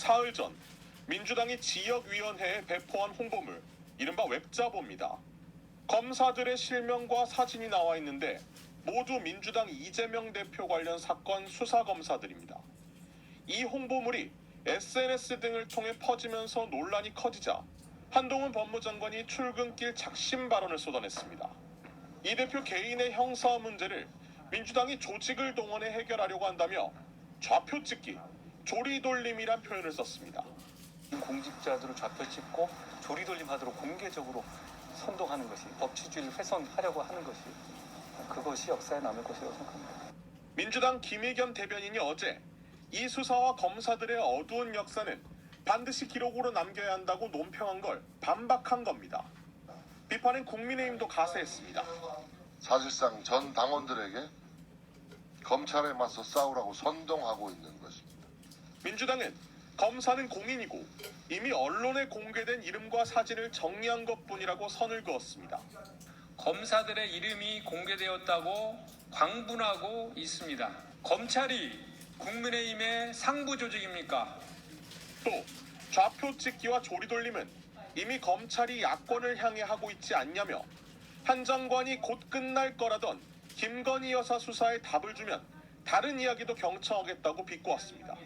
사흘 전 민주당이 지역위원회에 배포한 홍보물 이른바 웹자보입니다. 검사들의 실명과 사진이 나와 있는데 모두 민주당 이재명 대표 관련 사건 수사 검사들입니다. 이 홍보물이 SNS 등을 통해 퍼지면서 논란이 커지자 한동훈 법무장관이 출근길 작심 발언을 쏟아냈습니다. 이 대표 개인의 형사 문제를 민주당이 조직을 동원해 해결하려고 한다며 좌표 찍기, 조리돌림이란 표현을 썼습니다. 공직자들을 좌표 찍고 조리돌림하도록 공개적으로 선동하는 것이 법치주의를 훼손하려고 하는 것이 그것이 역사에 남을 것이라고 생각합니다. 민주당 김의겸 대변인이 어제 이 수사와 검사들의 어두운 역사는 반드시 기록으로 남겨야 한다고 논평한 걸 반박한 겁니다. 비판은 국민의힘도 가세했습니다. 사실상 전 당원들에게 검찰에 맞서 싸우라고 선동하고 있는 것입니다. 민주당은 검사는 공인이고 이미 언론에 공개된 이름과 사진을 정리한 것뿐이라고 선을 그었습니다. 검사들의 이름이 공개되었다고 광분하고 있습니다. 검찰이 국민의힘의 상부 조직입니까? 또 좌표 찍기와 조리돌림은 이미 검찰이 야권을 향해 하고 있지 않냐며 한 장관이 곧 끝날 거라던 김건희 여사 수사에 답을 주면 다른 이야기도 경청하겠다고 비꼬았습니다.